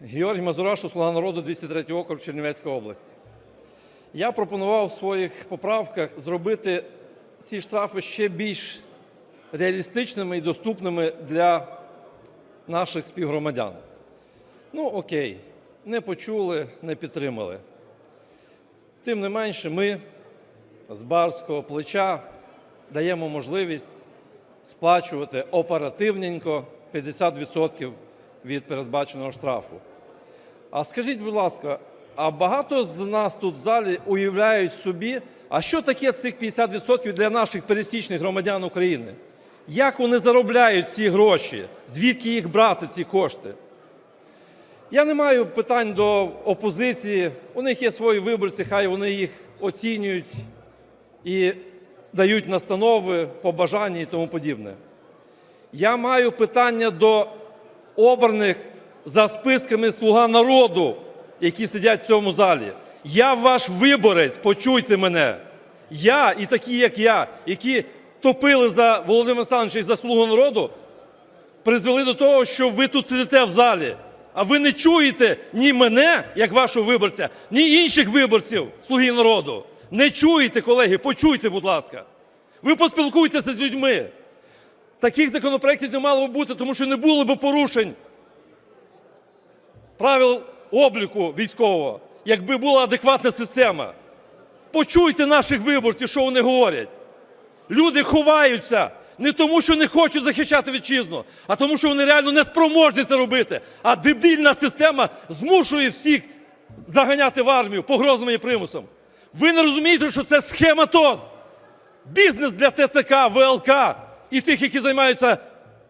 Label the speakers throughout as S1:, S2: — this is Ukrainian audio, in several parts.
S1: Георгій Мазурашу, Слуга народу, 203 округ, Чернівецька область. Я пропонував в своїх поправках зробити ці штрафи ще більш реалістичними і доступними для наших співгромадян. Ну, окей, не почули, не підтримали. Тим не менше, ми з барського плеча даємо можливість сплачувати оперативненько 50% від передбаченого штрафу. А скажіть, будь ласка, а багато з нас тут в залі уявляють собі, а що таке цих 50% для наших пересічних громадян України? Як вони заробляють ці гроші? Звідки їх брати, ці кошти? Я не маю питань до опозиції. У них є свої виборці, хай вони їх оцінюють і дають настанови, побажання і тому подібне. Я маю питання до обраних за списками Слуга народу, які сидять в цьому залі. Я ваш виборець, почуйте мене. Я і такі, як я, які топили за Володимира Олександровича і за Слугу народу, призвели до того, що ви тут сидите в залі. А ви не чуєте ні мене, як вашого виборця, ні інших виборців Слуги народу. Не чуєте, колеги, почуйте, будь ласка. Ви поспілкуйтеся з людьми. Таких законопроєктів не мало б бути, тому що не було б порушень правил обліку військового, якби була адекватна система. Почуйте наших виборців, що вони говорять. Люди ховаються не тому, що не хочуть захищати вітчизну, а тому, що вони реально не спроможні це робити. А дебільна система змушує всіх заганяти в армію погрозами і примусом. Ви не розумієте, що це схематоз. Бізнес для ТЦК, ВЛК і тих, які займаються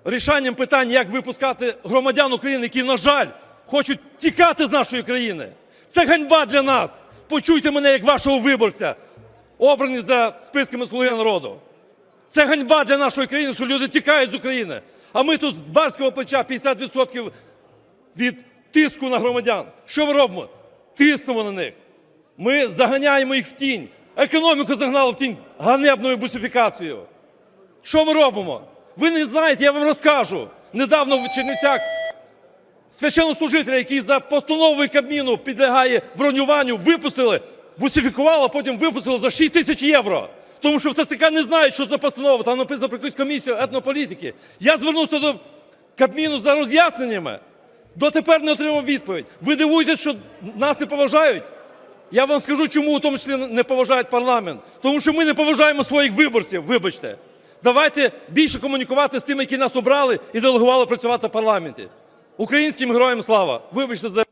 S1: рішанням питань, як випускати громадян України, які, на жаль, хочуть тікати з нашої країни. Це ганьба для нас. Почуйте мене як вашого виборця, обрані за списками Слуги народу. Це ганьба для нашої країни, що люди тікають з України. А ми тут з барського плеча 50% від тиску на громадян. Що ми робимо? Тиснемо на них. Ми заганяємо їх в тінь. Економіку загнали в тінь ганебною бусифікацією. Що ми робимо? Ви не знаєте, я вам розкажу. Недавно в Чернівцях священнослужителя, який за постановою Кабміну підлягає бронюванню, випустили, бусифікували, а потім випустили за 6 тисяч євро. Тому що в ТЦК не знають, що за постанова, там написано про якусь комісію етнополітики. Я звернувся до Кабміну за роз'ясненнями. Дотепер не отримав відповідь. Ви дивуєтесь, що нас не поважають? Я вам скажу, чому в тому числі не поважають парламент. Тому що ми не поважаємо своїх виборців, вибачте. Давайте більше комунікувати з тими, які нас обрали і делегували працювати в парламенті. Українським героям слава! Вибачте за